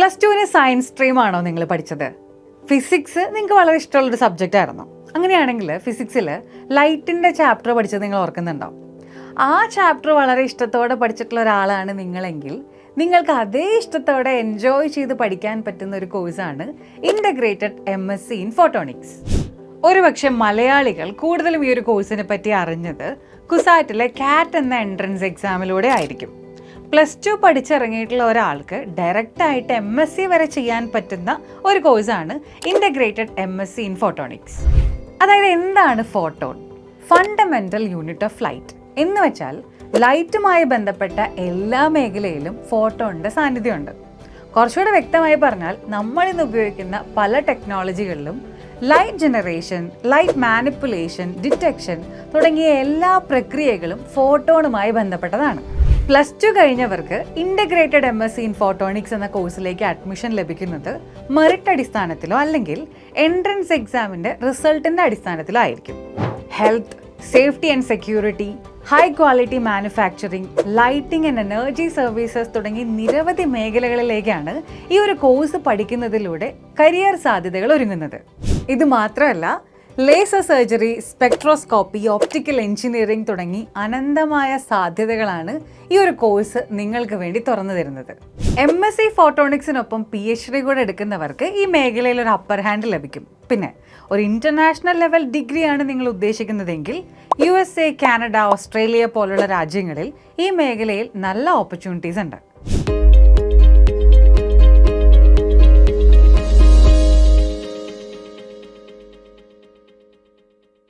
Plus ടുവിന് science stream ആണോ നിങ്ങൾ പഠിച്ചത്? ഫിസിക്സ് നിങ്ങൾക്ക് വളരെ ഇഷ്ടമുള്ളൊരു സബ്ജക്റ്റ് ആയിരുന്നു. അങ്ങനെയാണെങ്കിൽ ഫിസിക്സിൽ ലൈറ്റിന്റെ ചാപ്റ്റർ പഠിച്ചത് നിങ്ങൾ ഓർക്കുന്നുണ്ടോ? ആ ചാപ്റ്റർ വളരെ ഇഷ്ടത്തോടെ പഠിച്ചിട്ടുള്ള ഒരാളാണ് നിങ്ങളെങ്കിൽ നിങ്ങൾക്ക് അതേ ഇഷ്ടത്തോടെ എൻജോയ് ചെയ്ത് പഠിക്കാൻ പറ്റുന്ന ഒരു കോഴ്സാണ് integrated M S C in photonics ഒരുപക്ഷെ മലയാളികൾ കൂടുതലും ഈ ഒരു കോഴ്സിനെ പറ്റി അറിഞ്ഞത് കുസാറ്റിലെ കാറ്റ് എന്ന എൻട്രൻസ് എക്സാമിലൂടെ ആയിരിക്കും. പ്ലസ് ടു പഠിച്ചിറങ്ങിയിട്ടുള്ള ഒരാൾക്ക് ഡയറക്റ്റ് ആയിട്ട് എം എസ് സി വരെ ചെയ്യാൻ പറ്റുന്ന ഒരു കോഴ്സാണ് integrated M S C in photonics അതായത് എന്താണ് photon fundamental unit of light എന്ന് വെച്ചാൽ ലൈറ്റുമായി ബന്ധപ്പെട്ട എല്ലാ മേഖലയിലും ഫോട്ടോണിന്റെ സാന്നിധ്യമുണ്ട്. കുറച്ചുകൂടെ വ്യക്തമായി പറഞ്ഞാൽ നമ്മൾ ഇന്ന് ഉപയോഗിക്കുന്ന പല ടെക്നോളജികളിലും light generation light manipulation detection തുടങ്ങിയ എല്ലാ പ്രക്രിയകളും ഫോട്ടോണുമായി ബന്ധപ്പെട്ടതാണ്. Plus two കഴിഞ്ഞവർക്ക് integrated M S C in photonics എന്ന കോഴ്സിലേക്ക് അഡ്മിഷൻ ലഭിക്കുന്നത് മെറിറ്റ് അടിസ്ഥാനത്തിലോ അല്ലെങ്കിൽ എൻട്രൻസ് എക്സാമിന്റെ റിസൾട്ടിന്റെ അടിസ്ഥാനത്തിലോ ആയിരിക്കും. Health safety and security high quality manufacturing lighting and energy services തുടങ്ങി നിരവധി മേഖലകളിലേക്കാണ് ഈ ഒരു കോഴ്സ് പഠിക്കുന്നതിലൂടെ കരിയർ സാധ്യതകൾ ഒരുങ്ങുന്നത്. ഇത് മാത്രമല്ല laser surgery spectroscopy optical engineering തുടങ്ങി അനന്തമായ സാധ്യതകളാണ് ഈ ഒരു കോഴ്സ് നിങ്ങൾക്ക് വേണ്ടി തുറന്നു തരുന്നത്. എം എസ് സി ഫോട്ടോണിക്സിനൊപ്പം പി എച്ച് ഡി കൂടെ എടുക്കുന്നവർക്ക് ഈ മേഖലയിൽ ഒരു അപ്പർ ഹാൻഡ് ലഭിക്കും. പിന്നെ ഒരു ഇന്റർനാഷണൽ ലെവൽ ഡിഗ്രിയാണ് നിങ്ങൾ ഉദ്ദേശിക്കുന്നതെങ്കിൽ U S A Canada Australia പോലുള്ള രാജ്യങ്ങളിൽ ഈ മേഖലയിൽ നല്ല ഓപ്പർച്യൂണിറ്റീസ് ഉണ്ട്.